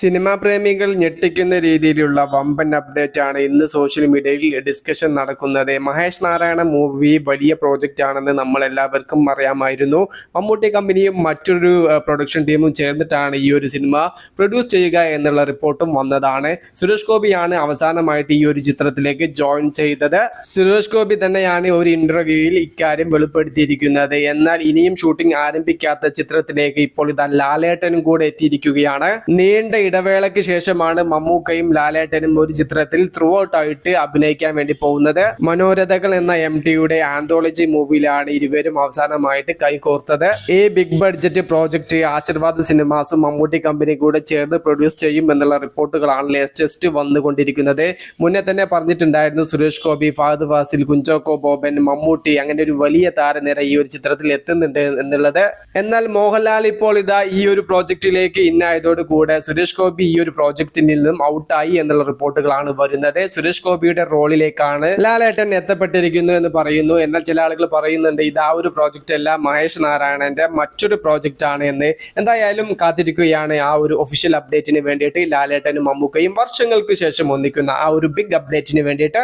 Cinema പ്രേമികൾ ഞെട്ടിക്കുന്ന രീതിയിലുള്ള വമ്പൻ അപ്ഡേറ്റ് ആണ് ഇന്ന് സോഷ്യൽ മീഡിയയിൽ ഡിസ്കഷൻ നടക്കുന്നത്. മഹേഷ് നാരായണ മൂവി വലിയ പ്രോജക്റ്റ് ആണെന്ന് നമ്മൾ എല്ലാവർക്കും അറിയാമായിരുന്നു. മമ്മൂട്ടി കമ്പനിയും മറ്റൊരു പ്രൊഡക്ഷൻ ടീമും ചേർന്നിട്ടാണ് ഈ ഒരു സിനിമ പ്രൊഡ്യൂസ് ചെയ്യുക എന്നുള്ള റിപ്പോർട്ടും വന്നതാണ്. സുരേഷ് ഗോപിയാണ് അവസാനമായിട്ട് ഈ ഒരു ചിത്രത്തിലേക്ക് ജോയിൻ ചെയ്തത്. സുരേഷ് ഗോപി തന്നെയാണ് ഒരു ഇന്റർവ്യൂവിൽ ഇക്കാര്യം വെളിപ്പെടുത്തിയിരിക്കുന്നത്. എന്നാൽ ഇനിയും ഷൂട്ടിംഗ് ആരംഭിക്കാത്ത ചിത്രത്തിലേക്ക് ഇപ്പോൾ ഇതാ ലാലേട്ടനും കൂടെ എത്തിയിരിക്കുകയാണ്. നീണ്ട ഇടവേളയ്ക്ക് ശേഷമാണ് മമ്മൂക്കയും ലാലേട്ടനും ഒരു ചിത്രത്തിൽ ത്രൂ ഔട്ട് ആയിട്ട് അഭിനയിക്കാൻ വേണ്ടി പോകുന്നത്. മനോരഥകൾ എന്ന എം ടിയുടെ ആന്തോളജി മൂവിയിലാണ് ഇരുവരും അവസാനമായിട്ട് കൈകോർത്തത്. ഈ ബിഗ് ബഡ്ജറ്റ് പ്രോജക്റ്റ് ആശീർവാദ് സിനിമാസും മമ്മൂട്ടി കമ്പനി കൂടെ ചേർന്ന് പ്രൊഡ്യൂസ് ചെയ്യും എന്നുള്ള റിപ്പോർട്ടുകളാണ് ലേറ്റസ്റ്റ് വന്നുകൊണ്ടിരിക്കുന്നത്. മുന്നേ തന്നെ പറഞ്ഞിട്ടുണ്ടായിരുന്നു സുരേഷ് ഗോപി ഫഹദ് ഫാസിൽ കുഞ്ചോക്കോ ബോബൻ മമ്മൂട്ടി അങ്ങനെ ഒരു വലിയ താരനിര ഈ ഒരു ചിത്രത്തിൽ എത്തുന്നുണ്ട് എന്നുള്ളത്. എന്നാൽ മോഹൻലാൽ ഇപ്പോൾ ഇതാ ഈ ഒരു പ്രോജക്റ്റിലേക്ക് ഇന്നായതോട് കൂടെ ഗോപി ഈ ഒരു പ്രോജക്റ്റിൽ നിന്നും ഔട്ടായി എന്നുള്ള റിപ്പോർട്ടുകളാണ് വരുന്നത്. സുരേഷ് ഗോപിയുടെ റോളിലേക്കാണ് ലാലേട്ടൻ എത്തപ്പെട്ടിരിക്കുന്നു എന്ന് പറയുന്നു. എന്നാൽ ചില ആളുകൾ പറയുന്നുണ്ട് ഇത് ആ ഒരു പ്രോജക്റ്റ് അല്ല മഹേഷ് നാരായണന്റെ മറ്റൊരു പ്രോജക്റ്റ് ആണ് എന്ന്. എന്തായാലും കാത്തിരിക്കുകയാണ് ആ ഒരു ഒഫീഷ്യൽ അപ്ഡേറ്റിന് വേണ്ടിയിട്ട് ലാലേട്ടനും മമ്മൂക്കയും വർഷങ്ങൾക്ക് ശേഷം ഒന്നിക്കുന്ന ആ ഒരു ബിഗ് അപ്ഡേറ്റിന് വേണ്ടിയിട്ട്.